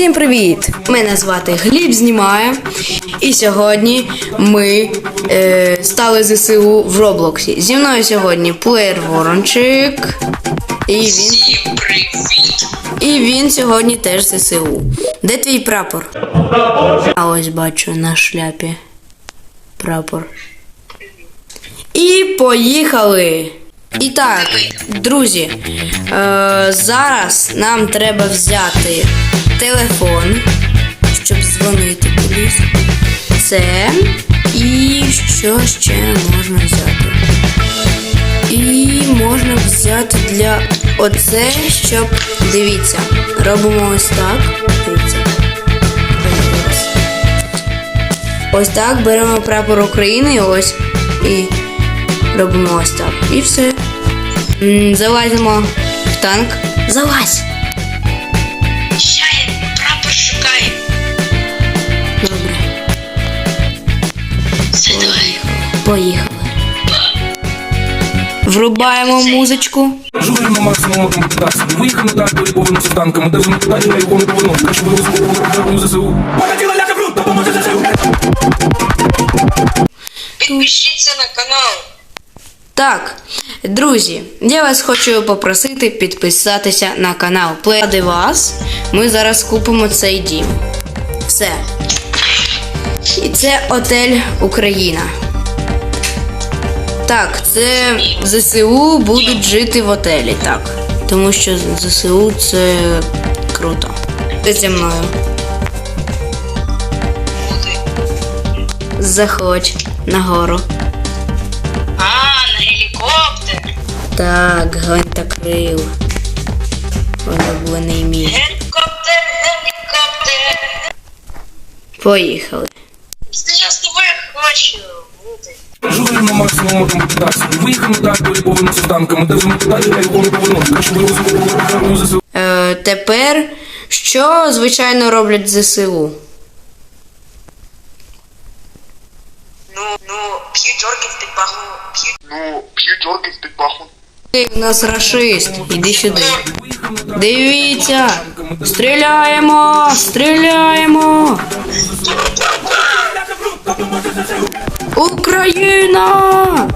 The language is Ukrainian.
Всім привіт! Мене звати Гліб знімає. І сьогодні ми е, стали ЗСУ в Роблоксі. Зі мною сьогодні плеєр Ворончик. І він, і він сьогодні теж ЗСУ. Де твій прапор? А ось бачу на шляпі. Прапор. І поїхали! І так, друзі, е, зараз нам треба взяти телефон, щоб дзвонити кудись. Це і що ще можна взяти? І можна взяти для оце, щоб. Дивіться, робимо ось так. Дивіться. Ось. Так беремо прапор України, ось і робимо ось так. І все. Залазимо в танк. Залазь! Ща я прапор шукаю. Добре, Все, давай. поїхали. Врубаємо музичку. Жури на максимум комплектації. Виїхав на танк, повернувся з танками. Держимо питання на якому повернув. Краще ви розуміли ЗСУ. Полетіла ляка брут, допоможе ЗСУ. Підпишіться на канал. Так, друзі, я вас хочу попросити підписатися на канал. Ради вас ми зараз купимо цей дім. Все. І це отель Україна. Так, це ЗСУ будуть жити в отелі, так. Тому що ЗСУ це круто. Ти зі мною. Заходь нагору. А, на гелікоптер. Так, гвинтокрил. Улюблений мій. Гелікоптер, гелікоптер. Поїхали. Це я з тобою хочу бути. На максимум комплектації. Виїхав на танк, повернувся з танками. Держимо питання на якому повернув. Краще ви розуміли ЗСУ. Тепер що звичайно роблять ЗСУ? Ну, ну, п'ють орки в підпаху. П'ють. Ну, п'ють орки в підпаху. Ти в нас рашист. Іди сюди. Дивіться! Стріляємо! Стріляємо! Україна!